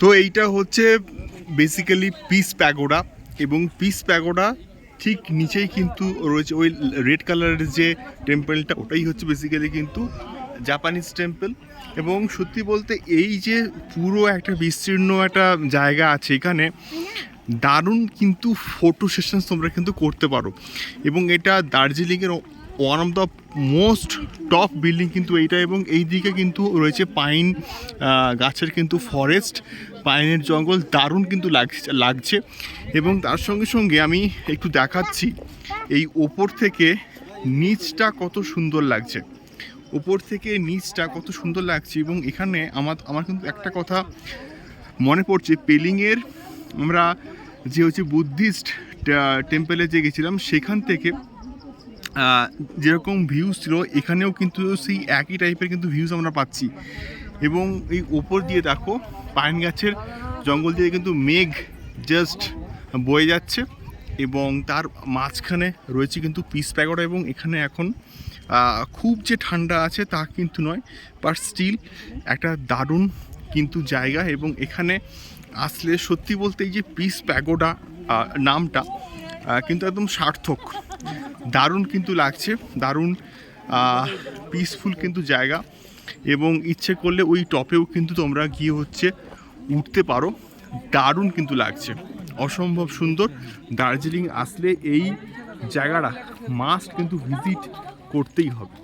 তো এইটা হচ্ছে বেসিক্যালি পিস প্যাগোডা এবং পিস প্যাগোডা ঠিক নিচেই কিন্তু রয়েছে ওই রেড কালারের যে টেম্পলটা ওটাই হচ্ছে বেসিক্যালি কিন্তু জাপানিজ টেম্পল এবং সত্যি বলতে এই যে পুরো একটা বিস্তীর্ণ একটা জায়গা আছে এখানে, দারুণ কিন্তু ফটো সেশন তোমরা কিন্তু করতে পারো এবং এটা দার্জিলিংয়ের one of the most top building কিন্তু এইটা এবং এই দিকে কিন্তু রয়েছে পাইন গাছের কিন্তু ফরেস্ট পাইনের জঙ্গল, দারুণ কিন্তু লাগছে লাগছে। এবং তার সঙ্গে সঙ্গে আমি একটু দেখাচ্ছি, এই ওপর থেকে নিচটা কত সুন্দর লাগছে। ওপর থেকে নিচটা কত সুন্দর লাগছে এবং এখানে আমার আমার কিন্তু একটা কথা মনে পড়ছে, পেলিংয়ের আমরা যে হচ্ছে বুদ্ধিস্ট টেম্পলে যে গেছিলাম, সেখান থেকে যেরকম ভিউজ ছিল, এখানেও কিন্তু সেই একই টাইপের কিন্তু ভিউজ আমরা পাচ্ছি। এবং এই ওপর দিয়ে দেখো, পাইন গাছের জঙ্গল দিয়ে কিন্তু মেঘ জাস্ট বয়ে যাচ্ছে এবং তার মাঝখানে রয়েছে কিন্তু পিস প্যাগোডা এবং এখানে এখন খুব যে ঠান্ডা আছে তা কিন্তু নয় বাট স্টিল একটা দারুণ কিন্তু জায়গা এবং এখানে আসলে সত্যি বলতে এই যে পিস প্যাগোডা নামটা কিন্তু একদম সার্থক। দারুণ কিন্তু লাগছে, দারুণ পিসফুল কিন্তু জায়গা এবং ইচ্ছে করলে ওই টপেও কিন্তু তোমরা গিয়ে হচ্ছে উঠতে পারো। দারুণ কিন্তু লাগছে, অসম্ভব সুন্দর। দার্জিলিং আসলে এই জায়গাটা মাস্ট কিন্তু ভিজিট করতেই হবে।